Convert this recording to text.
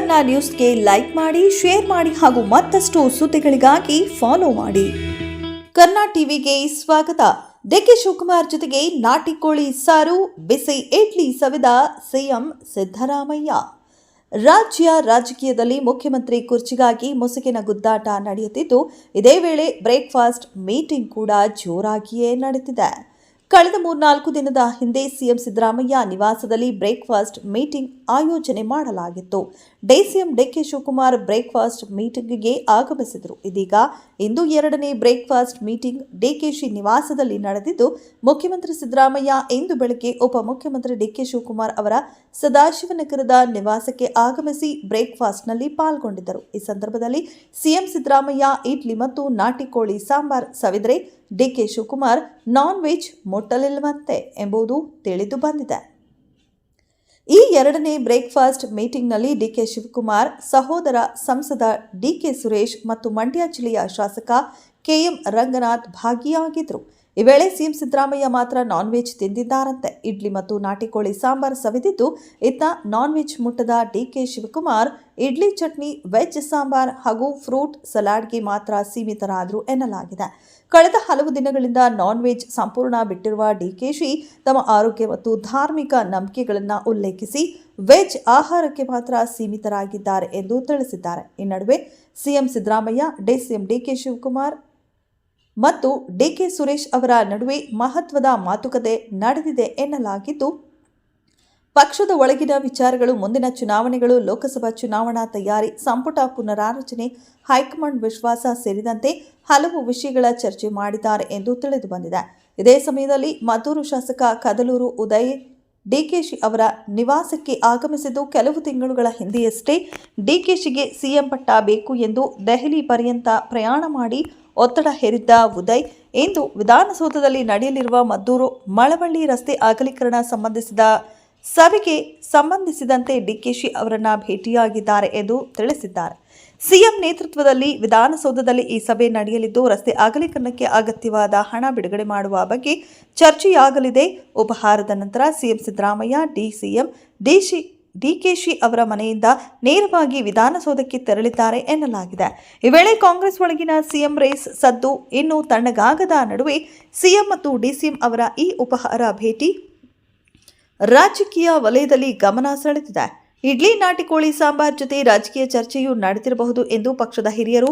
ಕನ್ನಡ ನ್ಯೂಸ್ಗೆ ಲೈಕ್ ಮಾಡಿ ಶೇರ್ ಮಾಡಿ ಹಾಗೂ ಮತ್ತಷ್ಟು ಸುದ್ದಿಗಳಿಗಾಗಿ ಫಾಲೋ ಮಾಡಿ. ಕನ್ನಡ ಟಿವಿಗೆ ಸ್ವಾಗತ. ಡಿಕೆ ಶಿವಕುಮಾರ್ ಜೊತೆಗೆ ನಾಟಿ ಕೋಳಿ ಸಾರು, ಬಿಸಿ ಇಡ್ಲಿ ಸವಿದ ಸಿಎಂ ಸಿದ್ದರಾಮಯ್ಯ. ರಾಜ್ಯ ರಾಜಕೀಯದಲ್ಲಿ ಮುಖ್ಯಮಂತ್ರಿ ಕುರ್ಚಿಗಾಗಿ ಮುಸುಕಿನ ಗುದ್ದಾಟ ನಡೆಯುತ್ತಿದ್ದು, ಇದೇ ವೇಳೆ ಬ್ರೇಕ್ಫಾಸ್ಟ್ ಮೀಟಿಂಗ್ ಕೂಡ ಜೋರಾಗಿಯೇ ನಡೆದಿದೆ. ಕಳೆದ ಮೂರ್ನಾಲ್ಕು ದಿನದ ಹಿಂದೆ ಸಿಎಂ ಸಿದ್ದರಾಮಯ್ಯ ನಿವಾಸದಲ್ಲಿ ಬ್ರೇಕ್ಫಾಸ್ಟ್ ಮೀಟಿಂಗ್ ಆಯೋಜನೆ ಮಾಡಲಾಗಿತ್ತು. ಡಿಸಿಎಂ ಡಿಕೆ ಶಿವಕುಮಾರ್ ಬ್ರೇಕ್ಫಾಸ್ಟ್ ಮೀಟಿಂಗ್ಗೆ ಆಗಮಿಸಿದರು. ಇದೀಗ ಇಂದು ಎರಡನೇ ಬ್ರೇಕ್ಫಾಸ್ಟ್ ಮೀಟಿಂಗ್ ಡಿಕೆಶಿ ನಿವಾಸದಲ್ಲಿ ನಡೆದಿದ್ದು, ಮುಖ್ಯಮಂತ್ರಿ ಸಿದ್ದರಾಮಯ್ಯ ಇಂದು ಬೆಳಗ್ಗೆ ಉಪಮುಖ್ಯಮಂತ್ರಿ ಡಿಕೆ ಶಿವಕುಮಾರ್ ಅವರ ಸದಾಶಿವನಗರದ ನಿವಾಸಕ್ಕೆ ಆಗಮಿಸಿ ಬ್ರೇಕ್ಫಾಸ್ಟ್ನಲ್ಲಿ ಪಾಲ್ಗೊಂಡಿದ್ದರು. ಈ ಸಂದರ್ಭದಲ್ಲಿ ಸಿಎಂ ಸಿದ್ದರಾಮಯ್ಯ ಇಡ್ಲಿ ಮತ್ತು ನಾಟಿ ಕೋಳಿ ಸಾಂಬಾರ್ ಸವಿದರೆ ಡಿಕೆ ಶಿವಕುಮಾರ್ ನಾನ್ ವೆಜ್ ಮುಟ್ಟಲಿಲ್ಲವಂತೆ ಎಂಬುದು ತಿಳಿದು ಬಂದಿದೆ. ಈ ಎರಡನೇ ಬ್ರೇಕ್ಫಾಸ್ಟ್ ಮೀಟಿಂಗ್ನಲ್ಲಿ ಡಿಕೆ ಶಿವಕುಮಾರ್, ಸಹೋದರ ಸಂಸದ ಡಿಕೆ ಸುರೇಶ್ ಮತ್ತು ಮಂಡ್ಯ ಜಿಲ್ಲೆಯ ಶಾಸಕ ಕೆಎಂ ರಂಗನಾಥ್ ಭಾಗಿಯಾಗಿದ್ದರು. ಈ ವೇಳೆ ಸಿಎಂ ಸಿದ್ದರಾಮಯ್ಯ ಮಾತ್ರ ನಾನ್ ವೆಜ್ ತಿಂದಿದ್ದಾರಂತೆ. ಇಡ್ಲಿ ಮತ್ತು ನಾಟಿ ಕೋಳಿ ಸಾಂಬಾರ್ ಸವಿದಿದ್ದು, ಇತ್ತ ನಾನ್ ವೆಜ್ ಮುಟ್ಟದ ಡಿಕೆ ಶಿವಕುಮಾರ್, ಇಡ್ಲಿ ಚಟ್ನಿ ವೆಜ್ ಸಾಂಬಾರ್ ಹಾಗೂ ಫ್ರೂಟ್ ಸಲಾಡ್ಗೆ ಮಾತ್ರ ಸೀಮಿತರಾದರು ಎನ್ನಲಾಗಿದೆ. ಕಳೆದ ಹಲವು ದಿನಗಳಿಂದ ನಾನ್ ವೆಜ್ ಸಂಪೂರ್ಣ ಬಿಟ್ಟಿರುವ ಡಿಕೆಶಿ ತಮ್ಮ ಆರೋಗ್ಯ ಮತ್ತು ಧಾರ್ಮಿಕ ನಂಬಿಕೆಗಳನ್ನು ಉಲ್ಲೇಖಿಸಿ ವೆಜ್ ಆಹಾರಕ್ಕೆ ಮಾತ್ರ ಸೀಮಿತರಾಗಿದ್ದಾರೆ ಎಂದು ತಿಳಿಸಿದ್ದಾರೆ. ಈ ನಡುವೆ CM Siddaramaiah DCM DK Shivakumar ಮತ್ತು ಡಿಕೆ ಸುರೇಶ್ ಅವರ ನಡುವೆ ಮಹತ್ವದ ಮಾತುಕತೆ ನಡೆದಿದೆ ಎನ್ನಲಾಗಿದ್ದು, ಪಕ್ಷದ ಒಳಗಿನ ವಿಚಾರಗಳು, ಮುಂದಿನ ಚುನಾವಣೆಗಳು, ಲೋಕಸಭಾ ಚುನಾವಣಾ ತಯಾರಿ, ಸಂಪುಟ ಪುನರಾರಚನೆ ಹೈಕಮಾಂಡ್ ವಿಶ್ವಾಸ ಸೇರಿದಂತೆ ಹಲವು ವಿಷಯಗಳ ಚರ್ಚೆ ಮಾಡಿದ್ದಾರೆ ಎಂದು ತಿಳಿದು ಬಂದಿದೆ. ಇದೇ ಸಮಯದಲ್ಲಿ ಮದ್ದೂರು ಶಾಸಕ ಕದಲೂರು ಉದಯ್ ಡಿಕೆಶಿ ಅವರ ನಿವಾಸಕ್ಕೆ ಆಗಮಿಸಿದ್ದು, ಕೆಲವು ತಿಂಗಳುಗಳ ಹಿಂದೆಯಷ್ಟೇ ಡಿಕೆಶಿಗೆ ಸಿಎಂ ಪಟ್ಟ ಬೇಕು ಎಂದು ದೆಹಲಿ ಪರ್ಯಂತ ಪ್ರಯಾಣ ಮಾಡಿ ಒತ್ತಡ ಹೇರಿದ್ದ ಉದಯ್ ಇಂದು ವಿಧಾನಸೌಧದಲ್ಲಿ ನಡೆಯಲಿರುವ ಮದ್ದೂರು ಮಳವಳ್ಳಿ ರಸ್ತೆ ಅಗಲೀಕರಣ ಸಂಬಂಧಿಸಿದ ಸಭೆಗೆ ಸಂಬಂಧಿಸಿದಂತೆ ಡಿಕೆಶಿ ಅವರನ್ನ ಭೇಟಿಯಾಗಿದ್ದಾರೆ ಎಂದು ತಿಳಿಸಿದ್ದಾರೆ. ಸಿಎಂ ನೇತೃತ್ವದಲ್ಲಿ ವಿಧಾನಸೌಧದಲ್ಲಿ ಈ ಸಭೆ ನಡೆಯಲಿದ್ದು, ರಸ್ತೆ ಅಗಲೀಕರಣಕ್ಕೆ ಅಗತ್ಯವಾದ ಹಣ ಬಿಡುಗಡೆ ಮಾಡುವ ಬಗ್ಗೆ ಚರ್ಚೆಯಾಗಲಿದೆ. ಉಪಹಾರದ ನಂತರ ಸಿಎಂ ಸಿದ್ದರಾಮಯ್ಯ, ಡಿಸಿಎಂ, ಡಿಶಿ ಡಿಕೆಶಿ ಅವರ ಮನೆಯಿಂದ ನೇರವಾಗಿ ವಿಧಾನಸೌಧಕ್ಕೆ ತೆರಳಿದ್ದಾರೆ ಎನ್ನಲಾಗಿದೆ. ಈ ವೇಳೆ ಕಾಂಗ್ರೆಸ್ ಒಳಗಿನ ಸಿಎಂ ರೇಸ್ ಸದ್ದು ಇನ್ನು ತಣ್ಣಗಾಗದ ನಡುವೆ ಸಿಎಂ ಮತ್ತು ಡಿಸಿಎಂ ಅವರ ಈ ಉಪಹಾರ ಭೇಟಿ ರಾಜಕೀಯ ವಲಯದಲ್ಲಿ ಗಮನ ಸೆಳೆದಿದೆ. ಇಡ್ಲಿ ನಾಟಿ ಕೋಳಿ ಸಾಂಬಾರ್ ಜೊತೆ ರಾಜಕೀಯ ಚರ್ಚೆಯೂ ನಡೆದಿರಬಹುದು ಎಂದು ಪಕ್ಷದ ಹಿರಿಯರು